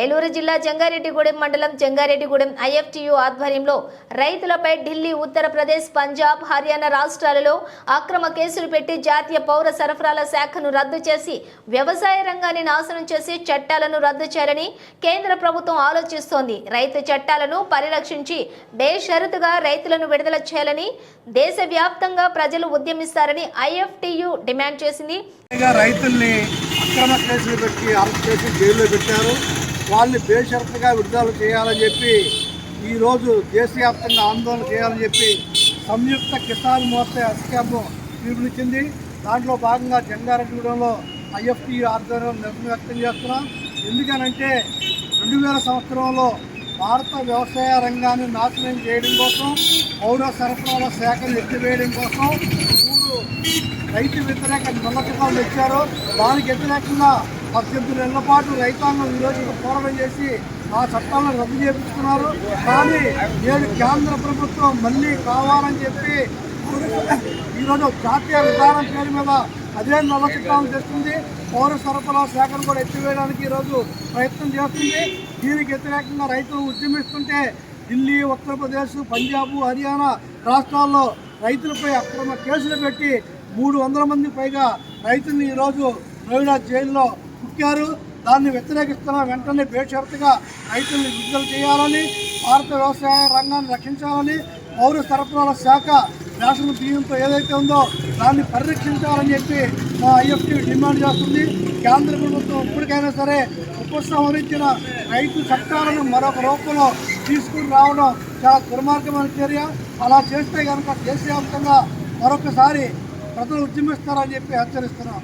ఏలూరు జిల్లా జంగారెడ్డిగూడెం మండలం జంగారెడ్డిగూడెం ఐఎఫ్టియు ఆధ్వర్యంలో రైతులపై ఢిల్లీ ఉత్తరప్రదేశ్ పంజాబ్ హర్యానా రాష్ట్రాలలో అక్రమ కేసులు పెట్టి జాతీయ పౌర సరఫరాల శాఖను రద్దు చేసి వ్యవసాయ రంగాన్ని నాశనం చేసి చట్టాలను రద్దు చేయాలని కేంద్ర ప్రభుత్వం ఆలోచిస్తోంది. రైతు చట్టాలను పరిరక్షించి బేషరతుగా రైతులను విడుదల చేయాలని దేశవ్యాప్తంగా ప్రజలు ఉద్యమిస్తారని ఐఎఫ్టియు డిమాండ్ చేసింది. రైతుల్ని అక్రమ కేసులు పెట్టి అరెస్ట్ చేసి జైల్లో పెట్టారు. వాళ్ళని బేషరతుగా విడుదల చేయాలని చెప్పి ఈరోజు దేశవ్యాప్తంగా ఆందోళన చేయాలని చెప్పి సంయుక్త కిసాన్ మోర్చా అస్కామ్ పిలుపునిచ్చింది. దాంట్లో భాగంగా జంగారెడ్డిగూడెంలో ఐఎఫ్టీ ఆధ్వర్యంలో నిరసన వ్యక్తం చేస్తున్నాం. ఎందుకనంటే రెండు వేల సంవత్సరంలో భారత వ్యవసాయ రంగాన్ని నాశనం చేయడం కోసం పౌర సరఫరాల శాఖను ఎత్తివేయడం కోసం మూడు రైతు వ్యతిరేక నల్ల ఇచ్చారు తెచ్చారు. దానికి వ్యతిరేకంగా పద్దెనిమిది నెలల పాటు రైతాంగం ఈరోజు పోరాటం చేసి ఆ చట్టాలను రద్దు చేపించుకున్నారు. కానీ నేడు కేంద్ర ప్రభుత్వం మళ్ళీ కావాలని చెప్పి ఈరోజు జాతీయ విధానం పేరు మీద అదే నల్ల చట్టాలను తెస్తుంది. పౌర సరఫరా శాఖను కూడా ఎత్తివేయడానికి ఈరోజు ప్రయత్నం చేస్తుంది. దీనికి వ్యతిరేకంగా రైతులు ఉద్యమిస్తుంటే ఢిల్లీ ఉత్తరప్రదేశ్ పంజాబ్ హర్యానా రాష్ట్రాల్లో రైతులపై అక్రమ కేసులు పెట్టి మూడు వందల మంది పైగా రైతుల్ని ఈరోజు నోయిడా జైల్లో పుట్టారు. దాన్ని వ్యతిరేకిస్తున్న వెంటనే బేషరతుగా రైతుల్ని విడుదల చేయాలని భారత వ్యవసాయ రంగాన్ని రక్షించాలని పౌర సరఫరాల శాఖ రేషన్ బియ్యంతో ఏదైతే ఉందో దాన్ని పరిరక్షించాలని చెప్పి మా ఐఎఫ్టీ డిమాండ్ చేస్తుంది. కేంద్ర ప్రభుత్వం ఇప్పటికైనా సరే ఉపసంహరించిన రైతు చట్టాలను మరొక రూపంలో తీసుకుని రావడం చాలా దుర్మార్గమైన చర్య. అలా చేస్తే కనుక దేశవ్యాప్తంగా మరొకసారి ప్రజలు ఉద్యమిస్తారని చెప్పి హెచ్చరిస్తున్నాం.